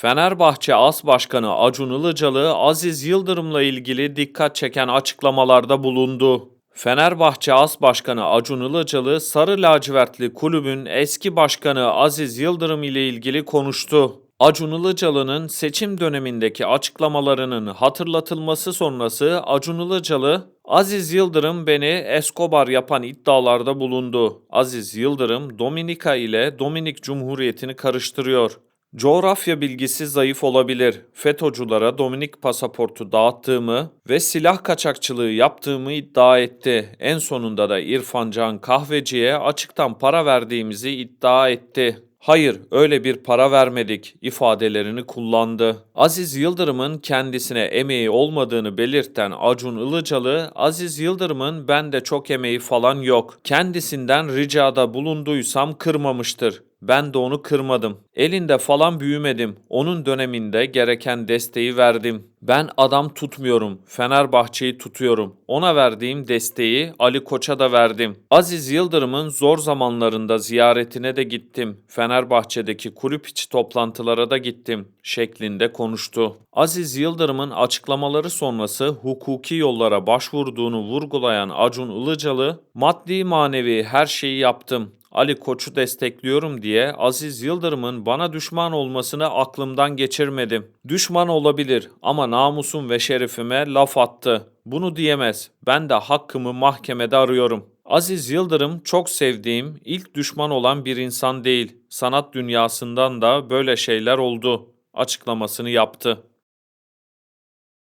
Fenerbahçe As Başkanı Acun Ilıcalı, Aziz Yıldırım'la ilgili dikkat çeken açıklamalarda bulundu. Fenerbahçe As Başkanı Acun Ilıcalı, Sarı Lacivertli kulübün eski başkanı Aziz Yıldırım ile ilgili konuştu. Acun Ilıcalı'nın seçim dönemindeki açıklamalarının hatırlatılması sonrası Acun Ilıcalı, Aziz Yıldırım beni Escobar yapan iddialarda bulundu. Aziz Yıldırım, Dominika ile Dominik Cumhuriyeti'ni karıştırıyor. Coğrafya bilgisi zayıf olabilir. FETÖ'cülere Dominik pasaportu dağıttığımı ve silah kaçakçılığı yaptığımı iddia etti. En sonunda da İrfan Can Kahveci'ye açıktan para verdiğimizi iddia etti. Hayır, öyle bir para vermedik ifadelerini kullandı. Aziz Yıldırım'ın kendisine emeği olmadığını belirten Acun Ilıcalı, Aziz Yıldırım'ın bende çok emeği falan yok. Kendisinden ricada bulunduysam kırmamıştır. Ben de onu kırmadım. Elinde falan büyümedim. Onun döneminde gereken desteği verdim. Ben adam tutmuyorum. Fenerbahçe'yi tutuyorum. Ona verdiğim desteği Ali Koç'a da verdim. Aziz Yıldırım'ın zor zamanlarında ziyaretine de gittim. Fenerbahçe'deki kulüp içi toplantılara da gittim şeklinde konuştu. Aziz Yıldırım'ın açıklamaları sonrası hukuki yollara başvurduğunu vurgulayan Acun Ilıcalı, maddi manevi her şeyi yaptım. Ali Koç'u destekliyorum diye Aziz Yıldırım'ın bana düşman olmasını aklımdan geçirmedim. Düşman olabilir ama namusum ve şerefime laf attı. Bunu diyemez. Ben de hakkımı mahkemede arıyorum. Aziz Yıldırım çok sevdiğim, ilk düşman olan bir insan değil. Sanat dünyasından da böyle şeyler oldu açıklamasını yaptı.